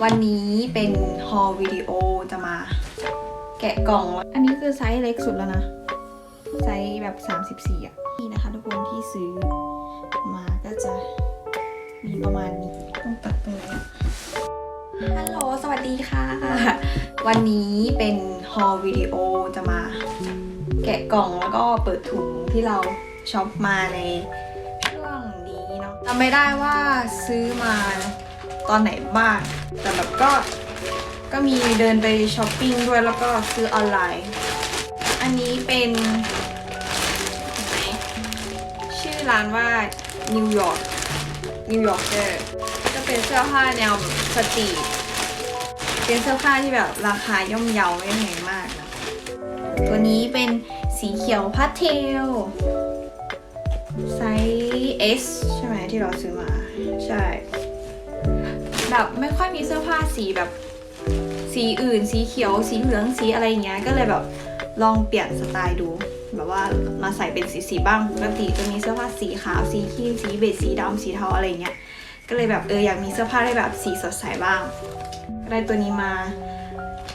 วันนี้เป็นฮอลวิดีโอจะมา แกะกล่องวอันนี้คือไซส์เล็กสุดแล้วนะ ไซส์แบบ 34 อะ นี่นะคะทุกคนที่ซื้อมาก็จะมีประมาณนี้ ต้องตัดตรงนอะฮัลโหล สวัสดีค่ะ วันนี้เป็นฮอลวิดีโอจะมา แกะกล่องแล้วก็เปิดถุงที่เราช็อปมาในช่วงนี้เนาะจำไม่ได้ว่าซื้อมา ตอนไหนบ้าง แต่แบบก็ก็มีเดินไปช้อปปิ้งด้วยแล้วก็ซื้อออนไลน์ อันนี้เป็นชื่อร้านว่านิวยอร์กนิวยอร์กเกอร์จะเป็นเสื้อผ้าแนวสตรีทเป็นเสื้อผ้าที่แบบราคาย่อมเยาไม่แพงมากนะตัวนี้เป็นสีเขียวพาสเทลไซส์ S ใช่ไหมที่เราซื้อมา ใช่ แบบไม่ค่อยมีเสื้อผ้าสีแบบ สีอื่น สีเขียว สีเหลืองสีอะไรอย่างเงี้ย ก็เลยแบบลองเปลี่ยนสไตล์ดู แบบว่ามาใส่เป็นสีสีบ้างปกติจะมีเสื้อผ้าสีขาวสีครีมสีเบจสีดำสีเทาอะไรเงี้ยก็เลยแบบเอออยากมีเสื้อผ้าได้แบบสีสดใสบ้างได้ตัวนี้มา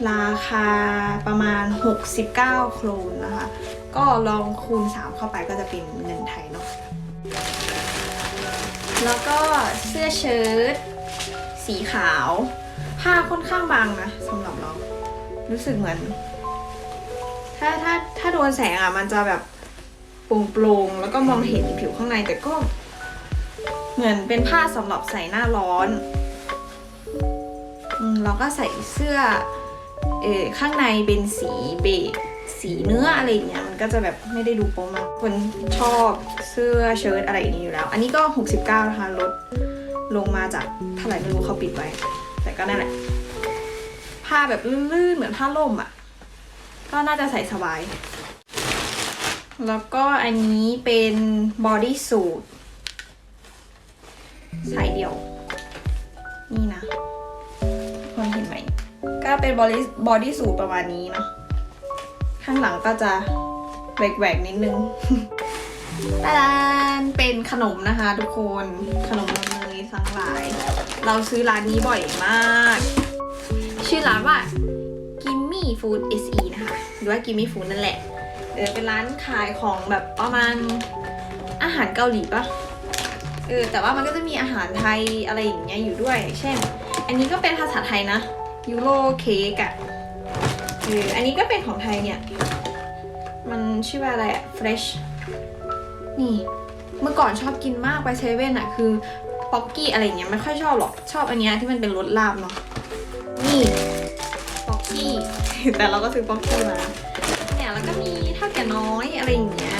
ราคาประมาณ 69 โครนนะคะ ก็ลองคูณ 3 เข้าไปก็จะเป็นเงินไทยเนาะ แล้วก็เสื้อเชิ้ต สีขาว ผ้าค่อนข้างบางนะสำหรับเรา รู้สึกเหมือน ถ้าถ้าถ้าโดนแสงอะ มันจะแบบโปร่งๆแล้วก็มองเห็นผิวข้างในแต่ก็ เหมือนเป็นผ้าสำหรับใส่หน้าร้อนอเราก็ใส่เสื้อเออข้างในเป็นสีเบจสีเนื้ออะไรเงี้ยมันก็จะแบบไม่ได้ดูโป๊มากคนชอบเสื้อเชิ้ตอะไรอย่างนี้อยู่แล้ว อันนี้ก็ 69นะคะลด ลงมาจากเท่าไหร่ไม่รู้เขาปิดไว้ แต่ก็นั่นแหละผ้าแบบลื่นๆเหมือนผ้าล่มอะ ก็น่าจะใส่สบาย แล้วก็อันนี้เป็นบอดี้สูทใสายเดี่ยว นี่นะทุกคนเห็นไหม ก็เป็นบอดี้บอดี้สูทประมาณนี้เนาะข้างหลังก็จะแหวกๆนิดนึงตาดานเป็นขนมนะคะทุกคนขนมน มเนยทั้งหลาย เราซื้อร้านนี้บ่อยมาก ชื่อร้านว่า Gimme Food SE นะคะ หรือว่า Gimme Food นั่นแหละ เออ เป็นร้านขายของแบบประมาณอาหารเกาหลีปะเออ แต่ว่ามันก็จะมีอาหารไทยอะไรอย่างเงี้ยอยู่ด้วย เช่น อันนี้ก็เป็นภาษาไทยนะยูโรเค้กอะเออ อันนี้ก็เป็นของไทยเนี่ย มันชื่อว่าอะไรอะ fresh นี่ เมื่อก่อนชอบกินมากไปเซเว่นอะคือ ป๊อกกี้อะไรเงี้ยไม่ค่อยชอบหรอก ชอบอันเนี้ยที่มันเป็นรสลาบเนาะ นี่ป๊อกกี้ แต่เราก็ซื้อป๊อกกี้มา เนี่ยแล้วก็มีเท่าแก่น้อยอะไรอย่างเงี้ย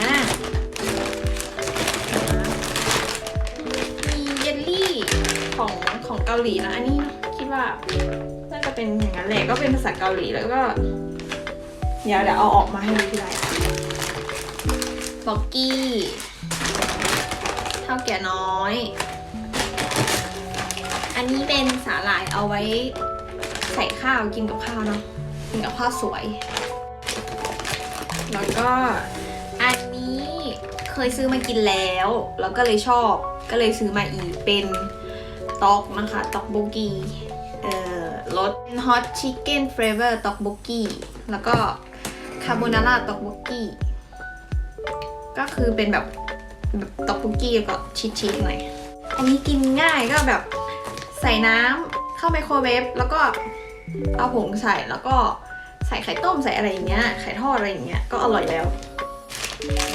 มีเยลลี่ของของเกาหลีนะอันนี้คิดว่าน่าจะเป็นอย่างนั้นแหละก็เป็นภาษาเกาหลีแล้วก็ เดี๋ยวเดี๋ยวเอาออกมาให้ดูทีไรบ็อกกี้เท่าแก่น้อย อันนี้เป็นสาหร่ายเอาไว้ใส่ข้าวกินกับข้าวเนาะกินกับข้าวสวย แล้วก็อันนี้เคยซื้อมากินแล้ว แล้วก็เลยชอบก็เลยซื้อมาอีกเป็นต็อกนะคะต็อกโบกีเอ่อรสฮอตชิคเก้นเฟรเวอร์ต็อกโบกีแล้วก็คาโบนาร่าต็อกโบกีก็คือเป็นแบบแบบต็อกโบกีแล้วก็ชิคๆหน่อยอันนี้กินง่ายก็แบบ ใส่น้ำเข้าไมโครเวฟแล้วก็เอาผงใส่แล้วก็ใส่ไข่ต้มใส่อะไรอย่างเงี้ยไข่ทอดอะไรอย่างเงี้ยก็อร่อยแล้ว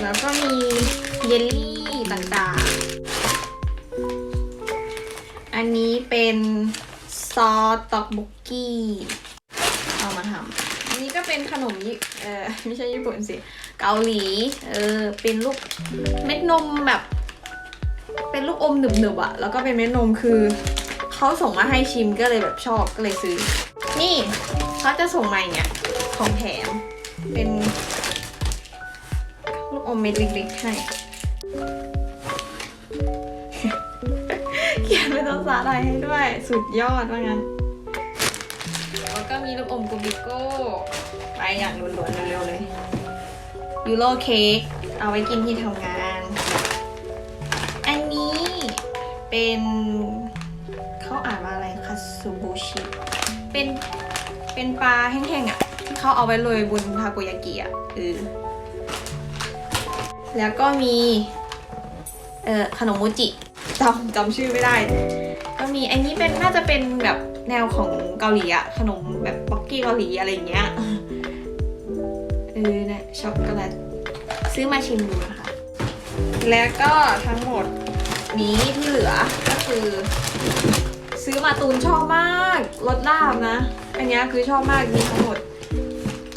แล้วก็มีเยลลี่ต่างๆ อันนี้เป็นซอสต็อกบุกกี้เอามาทำอันนี้ก็เป็นขนมญี่เออไม่ใช่ญี่ปุ่นสิเกาหลีเออเป็นลูกเม็ดนมแบบ เป็นลูกอมหนึบๆอะแล้วก็เป็นเม็ดนมคือ เขาส่งมาให้ชิมก็เลยแบบชอบก็เลยซื้อ นี่เขาจะส่งมาอย่างเงี้ยของแถมเป็นลูกอมเม็ดเล็กๆให้เขียนเป็นภาษาไทยให้ด้วย สุดยอดว่างั้นแล้วก็มีลูกอมกูบิโก้ ไปอย่างด่วนๆเร็วๆเลยยูโรเค้กเอาไว้กินที่ทำงาน อันนี้เป็น อ่านว่าอะไรคาซูบุชิเป็นเป็นปลาแห้งๆอะที่เขาเอาไว้โรยบนทาโกยากิอะเออแล้วก็มี เอ่อขนมโมจิจำจำชื่อไม่ได้ ก็มีอันนี้เป็นน่าจะเป็นแบบแนวของเกาหลีอะขนมแบบบ็อกกี้เกาหลีอะไรอย่างเงี้ยเออเนี่ยช็อกโกแลตซื้อมาชิมดูนะคะ แล้วก็ทั้งหมดนี้ที่เหลือก็คือ ซื้อมาตูนชอบมากรสลาบนะ อันนี้คือชอบมากมีทั้งหมด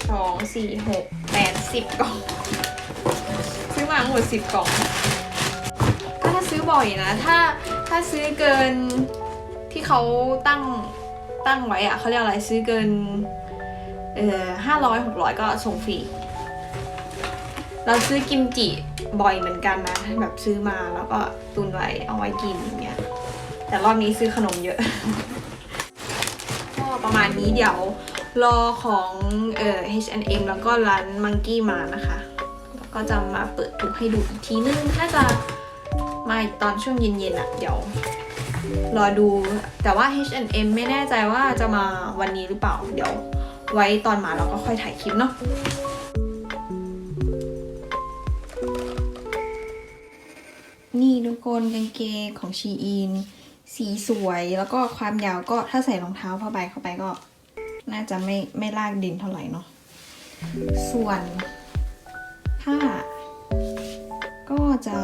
สองสี่หกแปดสิบกล่อง ซื้อมาทั้งหมดสิบกล่องก็ถ้าซื้อบ่อยนะ ถ้าถ้าซื้อเกินที่เขาตั้งตั้งไว้อะเขาเรียกอะไรซื้อเกินเอ่อห้าร้อยหกร้อยก็ส่งฟรีเราซื้อกิมจิบ่อยเหมือนกันนะแบบซื้อมาแล้วก็ตุนไว้เอาไว้กินอย่างเงี้ย แต่รอบนี้ซื้อขนมเยอะ ก็ประมาณนี้เดี๋ยวรอของเอ่อ H&M แล้วก็ร้านมังกี้มานะคะ แล้วก็จะมาเปิดถุงให้ดูอีกทีนึง น่าจะมาตอนช่วงเย็นๆอะเดี๋ยวรอดู แต่ว่า H&M ไม่แน่ใจว่าจะมาวันนี้หรือเปล่า เดี๋ยวไว้ตอนมาเราก็ค่อยถ่ายคลิปเนาะนี่ทุกคนกางเกงของชีอิน สีสวยแล้วก็ความยาวก็ถ้าใส่รองเท้าผ้าใบเข้าไปก็ น่าจะไม่ไม่ลากดินเท่าไหร่เนาะส่วนผ้าก็จะ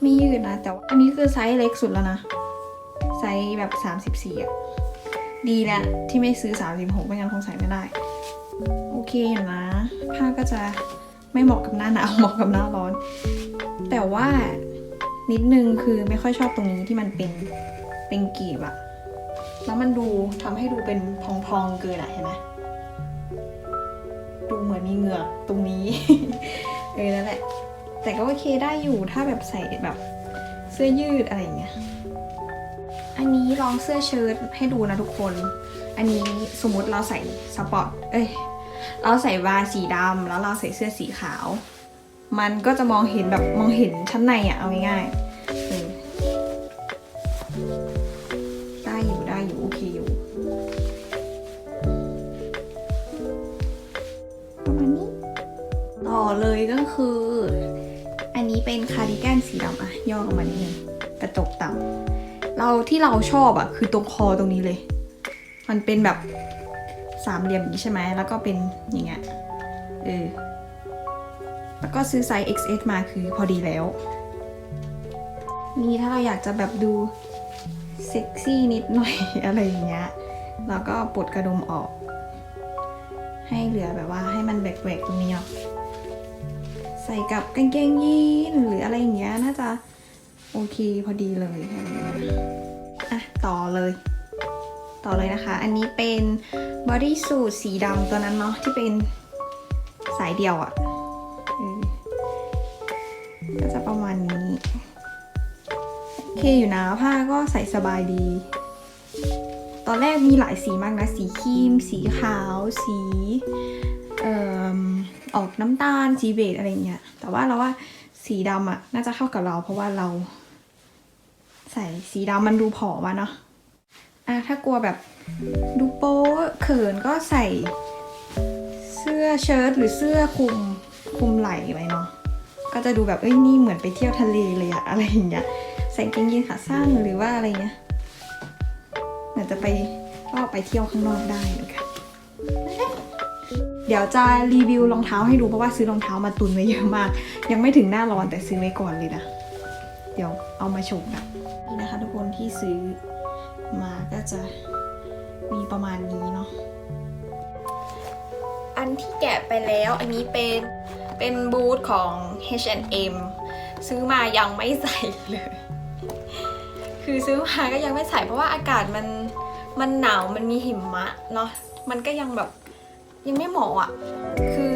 ไม่ยืดนะ แต่ว่าอันนี้คือไซส์เล็กสุดแล้วนะ ไซส์แบบ 34อะดีแล้วที่ไม่ซื้อ 36ไม่งั้นคงใส่ไม่ได้ โอเคอยู่นะ ผ้าก็จะไม่เหมาะกับหน้าหนาวเหมาะกับหน้าร้อน แต่ว่า นิดนึงคือไม่ค่อยชอบตรงนี้ที่มันเป็นเป็นกีบอะแล้วมันดูทำให้ดูเป็นพองๆเกินอะเห็นไหมดูเหมือนมีเหงือกตรงนี้เออนั่นแหละ แต่ก็โอเคได้อยู่ถ้าแบบใส่แบบเสื้อยืดอะไรอย่างเงี้ยอันนี้ลองเสื้อเชิ้ตให้ดูนะทุกคน อันนี้สมมติเราใส่สปอร์ตเอ้ยเราใส่วาสีดำแล้วเราใส่เสื้อสีขาว มันก็จะมองเห็นแบบมองเห็นชั้นในอะเอาง่ายๆได้อยู่ได้อยู่โอเคอยู่ประมาณนี้ ต่อเลยก็คือ อันนี้เป็นคาร์ดิแกนสีดำอะย่อลงมานิดนึงกระจกต่ำเราที่เราชอบอะคือตรงคอตรงนี้เลย มันเป็นแบบสามเหลี่ยมอย่างนี้ใช่ไหมแล้วก็เป็นอย่างเงี้ยเออ แล้วก็ซื้อไซส์ XS มาคือพอดีแล้ว นี่ถ้าเราอยากจะแบบดูเซ็กซี่นิดหน่อยอะไรอย่างเงี้ยเราก็ปลดกระดุมออก ให้เหลือแบบว่าให้มันแหวกๆตรงนี้ออกใส่กับกางเกงยีนหรืออะไรอย่างเงี้ยน่าจะโอเคพอดีเลยอะไรอย่างเงี้ยอะต่อเลย ต่อเลยนะคะ อันนี้เป็นบอดี้สูทสีดำตัวนั้นเนาะที่เป็นสายเดียวอะ่ะ เคอยู่นะผ้าก็ใส่สบายดี ตอนแรกมีหลายสีมากนะ สีครีม สีขาว สีเอ่อออกน้ำตาล สีเบจอะไรเงี้ย แต่ว่าเราว่าสีดำอะน่าจะเข้ากับเรา เพราะว่าเรา ใส่สีดำมันดูผอมอะเนาะอะถ้ากลัวแบบดูโป๊เขินก็ใส่เสื้อเชิ้ตหรือเสื้อคลุมคลุมไหล่ไว้เนาะก็จะดูแบบเอ้ยนี่เหมือนไปเที่ยวทะเลเลยอะอะไรอย่างเงี้ย ส่กางเกงยีนขาสั้นหรือว่าอะไรเงี้ยเหมือนจะไปก็ไปเที่ยวข้างนอกได้เหมือนกันเดี๋ยวจะรีวิวรองเท้าให้ดูเพราะว่าซื้อรองเท้ามาตุนไว้เยอะมาก ยังไม่ถึงหน้าร้อนแต่ซื้อไว้ก่อนเลยนะ เดี๋ยวเอามาโชว์กันนี่นะคะ ทุกคนที่ซื้อมาก็จะมีประมาณนี้เนาะอันที่แกะไปแล้วอันนี้เป็นเป็นบูธของ H&M ซื้อมายังไม่ใส่เลย คือซื้อมาก็ยังไม่ใส่เพราะว่าอากาศมันมันหนาวมันมีหิมะเนาะมันก็ยังแบบยังไม่เหมาะอะ คือ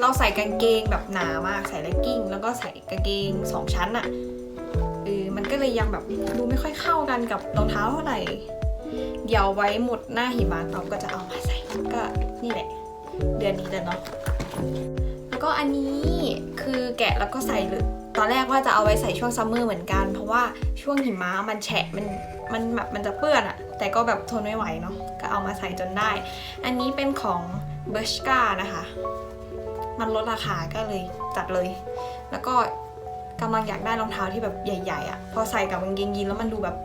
เราใส่กางเกงแบบหนามากใส่เลกกิ้ง แล้วก็ใส่กางเกงสองชั้นอะเออมันก็เลยยังแบบดูไม่ค่อยเข้ากันกับรองเท้าเท่าไหร่ เดี๋ยวไว้หมดหน้าหิมะเราก็จะเอามาใส่ก็นี่แหละ เดือนนี้เลยเนาะแล้วก็อันนี้คือแกะแล้วก็ใส่เลย ตอนแรกว่าจะเอาไว้ใส่ช่วงซัมเมอร์เหมือนกัน เพราะว่าช่วงหิมะมันแฉะมันมันแบบมันจะเปื้อนอะแต่ก็แบบทนไม่ไหวเนาะก็เอามาใส่จนได้ อันนี้เป็นของเบ r ร์ชกานะคะ มันลดราคาก็เลยจัดเลย แล้วก็กำลังอยากได้รองเท้าที่แบบใหญ่ๆอะ่ะ พอใส่กับกางเกงยีนแล้วมันดูแบบ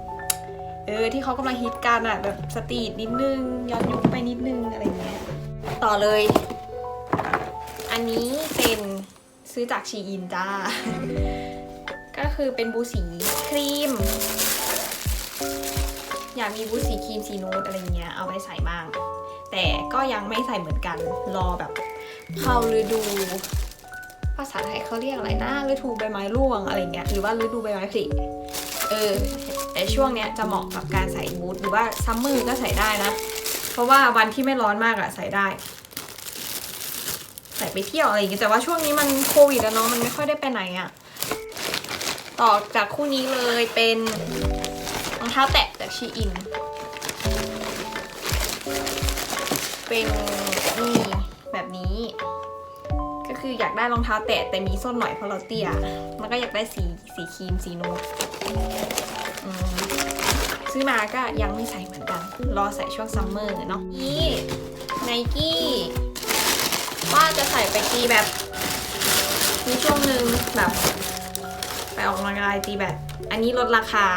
เออที่เขากำลังฮิตกันอะ่ะแบบสตรีทนิดนึงย้อนยุคไปนิดนึงอะไรเงี้ย ต่อเลย อันนี้เป็น ซื้อจากชีอินจ้า ก็คือเป็นบูสีครีม อยากมีบูสีครีมสีนูดอะไรเงี้ยเอาไว้ใส่บ้าง แต่ก็ยังไม่ใส่เหมือนกัน รอแบบเข้าฤดู ภาษาไทยเขาเรียกอะไรนะฤดูใบไม้ร่วงอะไรเงี้ยหรือว่าฤดูใบไม้ผลิเออแต่ช่วงเนี้ยจะเหมาะกับการใส่บูทหรือว่าซัมเมอร์ก็ใส่ได้นะ เพราะว่าวันที่ไม่ร้อนมากอะใส่ได้ ใส่ไปเที่ยวอะไรอย่างเงี้ยแต่ว่าช่วงนี้มันโควิดแล้วเนาะมันไม่ค่อยได้ไปไหนอะต่อจากคู่นี้เลยเป็นรองเท้าแตะจากชีอิน เป็นนี่แบบนี้ ก็คืออยากได้รองเท้าแตะแต่มีส้นหน่อยเพราะเราเตี้ยแล้วก็อยากได้สีสีครีมสีนูดซื้อมาก็ยังไม่ใส่เหมือนกัน รอใส่ช่วงซัมเมอร์เนาะนี่ไนกี้ ว่าจะใส่ไปตีแบบมีช่วงหนึ่งแบบ ไปออกกำลังกายตีแบบ อันนี้ลดราคา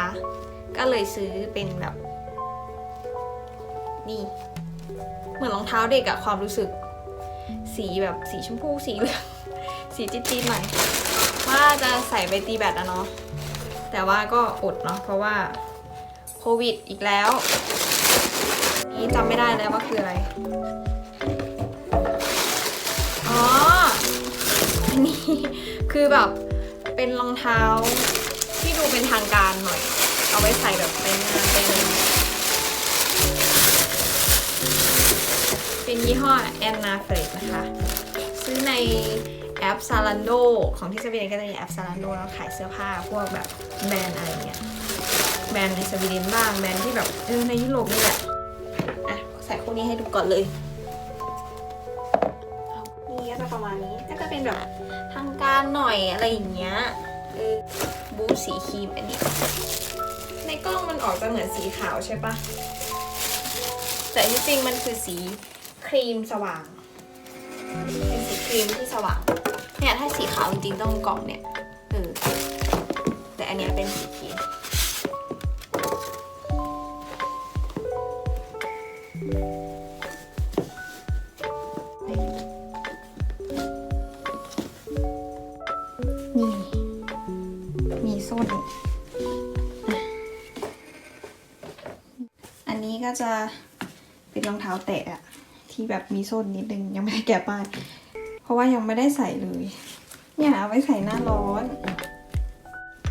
ก็เลยซื้อเป็นแบบ นี่ เหมือนรองเท้าเด็กอะความรู้สึก สีแบบสีชมพูสีเหลืองสีจี๊ดๆหน่อยว่าจะใส่ไปตีแบตอะเนาะแต่ว่าก็อดเนาะเพราะว่าโควิดอีกแล้ว นี่จำไม่ได้แล้วว่าคืออะไร นี้ คือแบบเป็นรองเท้าที่ดูเป็นทางการหน่อย เอาไว้ใส่แบบไปงานไปเป็นยี่ห้อแอนนาเฟรดนะคะ ซื้อในแอป Zalando ของที่สวีเดนก็จะมีแอป Zalando แล้วขายเสื้อผ้าพวกแบบแบรนด์อะไรเงี้ยแบรนด์ในสวีเดนบ้างแบรนด์ที่แบบเออในยุโรปนี่แหละอะใส่คู่นี้ให้ดูก่อนเลย ประมาณนี้ก็จะเป็นแบบทางการหน่อยอะไรอย่างเงี้ยเออบูสีครีมอันนี้ ในกล้องมันออกจะเหมือนสีขาวใช่ปะแต่ที่จริงมันคือสีครีมสว่าง เป็นสีครีมที่สว่าง เนี่ยถ้าสีขาวจริงๆต้องกล่องเนี่ยเออแต่อันเนี้ยเป็นสีครีม อันนี้ก็จะเป็นรองเท้าแตะอะที่แบบมีส้นนิดนึงยังไม่ได้แกะป้ายเพราะว่ายังไม่ได้ใส่เลย เนี่ยเอาไว้ใส่หน้าร้อน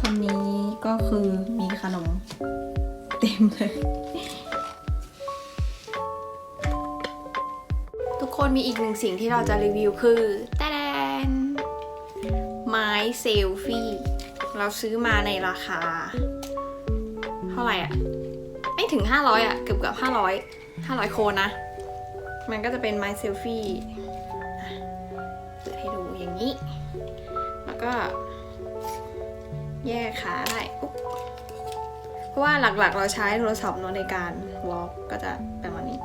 ตอนนี้ก็คือมีขนมเต็มเลย ทุกคนมีอีกหนึ่งสิ่งที่เราจะรีวิวคือแตแดนไม้เซลฟี่ เราซื้อมาในราคา เท่าไหร่อะ ไม่ถึง 500 อะ เกือบเกือบ500 500 โคนนะ มันก็จะเป็นไม้เซลฟี่เปิดให้ดูอย่างนี้ แล้วก็ แยกขาได้อุ๊บเพราะว่าหลักๆ เราใช้โทรศัพท์เนอะในการวอล์กก็จะประมาณนี้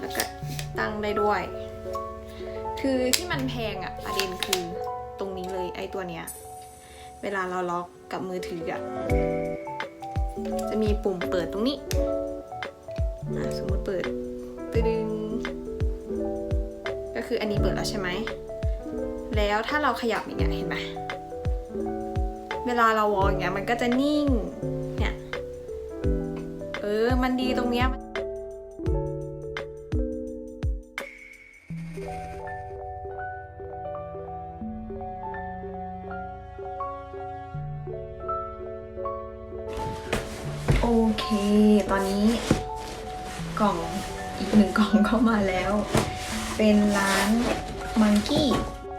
แล้วก็ตั้งได้ด้วย คือที่มันแพงอะประเด็นคือตรงนี้เลยไอ้ตัวเนี้ย เวลาเราล็อกกับมือถืออะ จะมีปุ่มเปิดตรงนี้ สมมติเปิดตึงก็คืออันนี้เปิดแล้วใช่ไหม แล้วถ้าเราขยับอย่างเงี้ยเห็นไหมเวลาเราวอลอย่างเงี้ยมันก็จะนิ่ง เนี่ย เออ มันดีตรงเนี้ย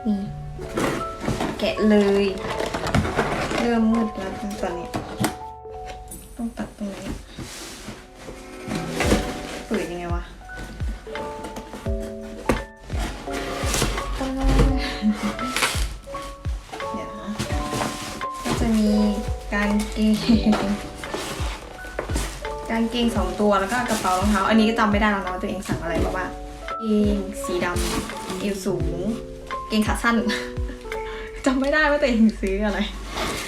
นี่ แกะเลย เริ่มมืดแล้วตอนนี้ ต้องตัดตรงนี้เปิดยังไงวะเออเดี๋ยวนะก็จะมีกางเกงกางเกงสองตัวแล้วก็กระเป๋ารองเท้า อันนี้ก็จำไม่ได้แล้วนะว่าตัวเองสั่งอะไรมาบ้างเกงสีดำเอวสูง เกงขาสั้นจำไม่ได้ว่าตัวเองซื้ออะไร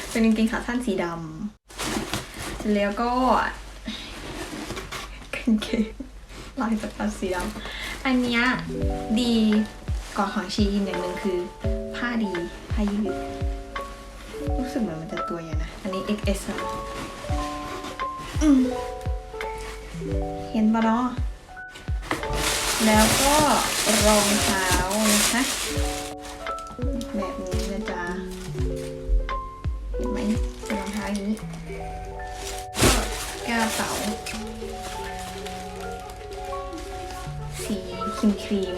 เป็นกางเกงขาสั้นสีดำแล้วก็กางเกงลายสกัดสีดำอันเนี้ยดีกว่าของชีอินอย่างหนึ่งคือ ผ้าดีผ้ายืดรู้สึกเหมือนมันจะตัวใหญ่นะ อันนี้ XS อืมเห็นปะเนาะแล้วก็รองเท้านะคะ แบบนี้นะจ๊ะเห็นไหมเป็นรองเท้าอย่างนี้ก็กระเสาสีครีมครีม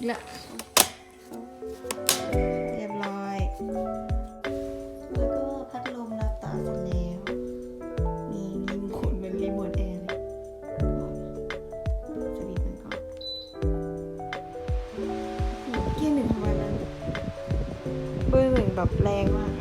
อีกแล้วเรียบร้อย แล้วก็พัดลมรับตาเสร็จแล้วมีรีโมทเหมือนรีโมทแอร์เลยจะบีบมันก่อนเกียร์หนึ่งทำไมมันเบอร์หนึ่งแบบแรงมาก